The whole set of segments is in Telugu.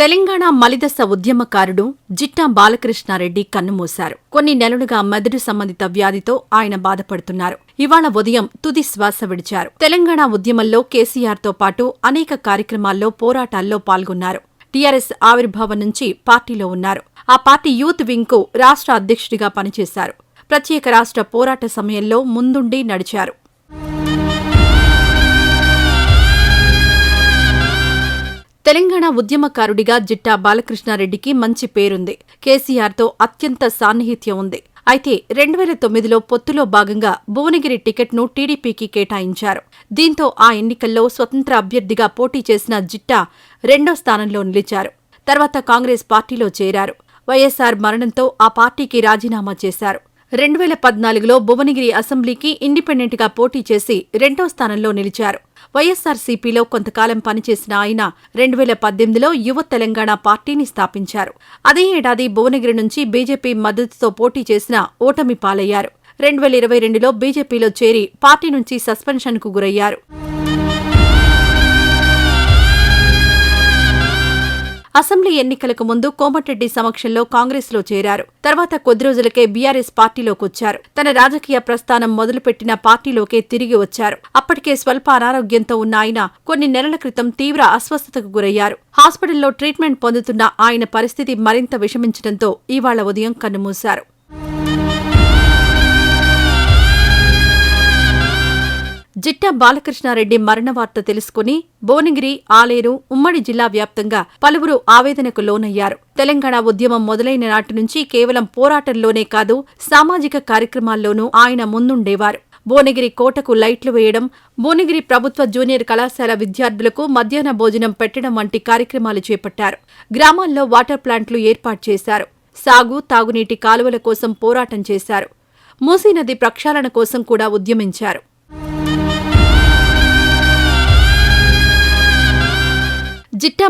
తెలంగాణ మలిదశ ఉద్యమకారుడు జిట్టా బాలకృష్ణారెడ్డి కన్నుమూశారు. కొన్ని నెలలుగా మెదడు సంబంధిత వ్యాధితో ఆయన బాధపడుతున్నారు. ఇవాళ ఉదయం తుది శ్వాస విడిచారు. తెలంగాణ ఉద్యమంలో కేసీఆర్తో పాటు అనేక కార్యక్రమాల్లో పోరాటాల్లో పాల్గొన్నారు. టీఆర్ఎస్ ఆవిర్భావం నుంచి పార్టీలో ఉన్నారు. ఆ పార్టీ యూత్ వింగ్కు రాష్ట్ర అధ్యక్షుడిగా పనిచేశారు. ప్రత్యేక రాష్ట్ర పోరాట సమయంలో ముందుండి నడిచారు. తెలంగాణ ఉద్యమకారుడిగా జిట్టా బాలకృష్ణారెడ్డికి మంచి పేరుంది. కేసీఆర్తో అత్యంత సాన్నిహిత్యం ఉంది. అయితే రెండు వేల తొమ్మిదిలో పొత్తులో భాగంగా భువనగిరి టికెట్ను టీడీపీకి కేటాయించారు. దీంతో ఆ ఎన్నికల్లో స్వతంత్ర అభ్యర్థిగా పోటీ చేసిన జిట్టా రెండో స్థానంలో నిలిచారు. తర్వాత కాంగ్రెస్ పార్టీలో చేరారు. వైఎస్సార్ మరణంతో ఆ పార్టీకి రాజీనామా చేశారు. రెండు వేల పద్నాలుగులో భువనగిరి అసెంబ్లీకి ఇండిపెండెంట్గా పోటీ చేసి రెండో స్థానంలో నిలిచారు. వైఎస్సార్సీపీలో కొంతకాలం పనిచేసిన ఆయన రెండు వేల పద్దెనిమిదిలో యువ తెలంగాణ పార్టీని స్థాపించారు. అదే ఏడాది భువనగిరి నుంచి బీజేపీ మద్దతుతో పోటీ చేసిన ఓటమి పాలయ్యారు. రెండు వేల ఇరవై రెండులో బీజేపీలో చేరి పార్టీ నుంచి సస్పెన్షన్కు గురయ్యారు. అసెంబ్లీ ఎన్నికలకు ముందు కోమటిరెడ్డి సమక్షంలో కాంగ్రెస్లో చేరారు. తర్వాత కొద్ది రోజులకే బీఆర్ఎస్ పార్టీలోకొచ్చారు తన రాజకీయ ప్రస్థానం మొదలుపెట్టిన పార్టీలోకే తిరిగి వచ్చారు. అప్పటికే స్వల్ప అనారోగ్యంతో ఉన్న ఆయన కొన్ని నెలల క్రితం తీవ్ర అస్వస్థతకు గురయ్యారు. హాస్పిటల్లో ట్రీట్మెంట్ పొందుతున్న ఆయన పరిస్థితి మరింత విషమించడంతో ఇవాళ ఉదయం కన్నుమూశారు. బాలకృష్ణారెడ్డి మరణ వార్త తెలుసుకుని భువనగిరి ఆలేరు ఉమ్మడి జిల్లా వ్యాప్తంగా పలువురు ఆవేదనకు లోనయ్యారు. తెలంగాణ ఉద్యమం మొదలైన నాటి నుంచి కేవలం పోరాటంలోనే కాదు సామాజిక కార్యక్రమాల్లోనూ ఆయన ముందుండేవారు. భువనగిరి కోటకు లైట్లు వేయడం భువనగిరి ప్రభుత్వ జూనియర్ కళాశాల విద్యార్థులకు మధ్యాహ్న భోజనం పెట్టడం వంటి కార్యక్రమాలు చేపట్టారు. గ్రామాల్లో వాటర్ ప్లాంట్లు ఏర్పాటు చేశారు. సాగు తాగునీటి కాలువల కోసం పోరాటం చేశారు. మూసీ నది ప్రక్షాళన కోసం కూడా ఉద్యమించారు.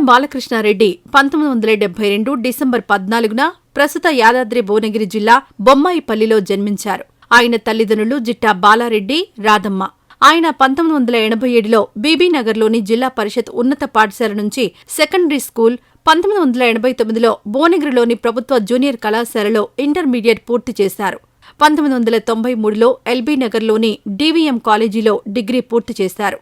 బాలకృష్ణారెడ్డి పంతొమ్మిది వందల డెబ్బై రెండు డిసెంబర్ పద్నాలుగున ప్రస్తుత యాదాద్రి భువనగిరి జిల్లా బొమ్మాయిపల్లిలో జన్మించారు. ఆయన తల్లిదండ్రులు జిట్టా బాలారెడ్డి రాధమ్మ. ఆయన పంతొమ్మిది వందల ఎనభై ఏడులో బీబీనగర్లోని జిల్లా పరిషత్ ఉన్నత పాఠశాల నుంచి సెకండరీ స్కూల్ పంతొమ్మిది వందల ఎనభై తొమ్మిదిలో భువనగిరిలోని ప్రభుత్వ జూనియర్ కళాశాలలో ఇంటర్మీడియట్ పూర్తి చేశారు. పంతొమ్మిది వందల తొంభై మూడులో ఎల్బీ నగర్లోని డీవీఎం కాలేజీలో డిగ్రీ పూర్తి చేశారు.